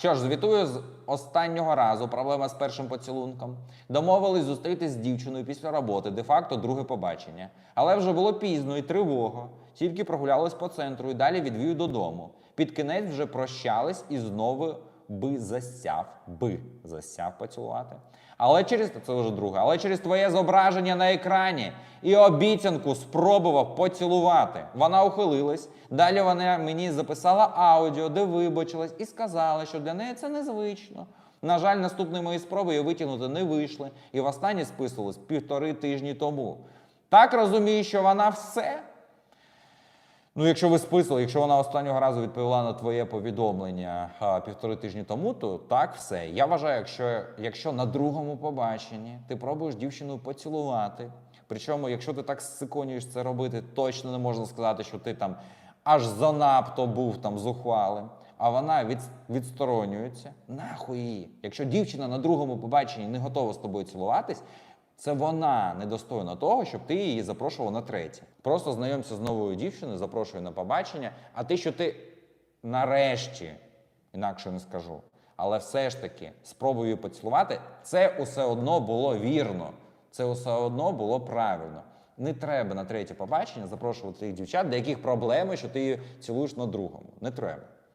Що ж, звітую з останнього разу. Проблема з першим поцілунком. Домовились зустрітись з дівчиною після роботи, де-факто друге побачення. Але вже було пізно і тривога. Тільки прогулялись по центру і далі відвів додому. Під кінець вже прощались і знову би засяв, би засяв поцілувати. Але через це вже друге, але через твоє зображення на екрані і обіцянку спробував поцілувати. Вона ухилилась. Далі вона мені записала аудіо, де вибачилась, і сказала, що для неї це незвично. На жаль, наступні мої спроби її витягнути не вийшли, і востаннє списувались півтори тижні тому. Так розумію, що вона все. Ну, якщо ви списали, якщо вона останнього разу відповіла на твоє повідомлення а, півтори тижні тому, то так все. Я вважаю, якщо, якщо на другому побаченні ти пробуєш дівчину поцілувати, причому, якщо ти так сиконюєш це робити, точно не можна сказати, що ти там аж занадто був там зухвалим, а вона від, відсторонюється. Нахуй її. Якщо дівчина на другому побаченні не готова з тобою цілуватись, це вона недостойна того, щоб ти її запрошував на третє. Просто знайомся з новою дівчиною, запрошую на побачення. А ти, що ти нарешті, інакше не скажу, але все ж таки спробую поцілувати, це усе одно було вірно, це усе одно було правильно. Не треба на третє побачення запрошувати тих дівчат, для яких проблеми, що ти її цілуєш на другому. Не треба.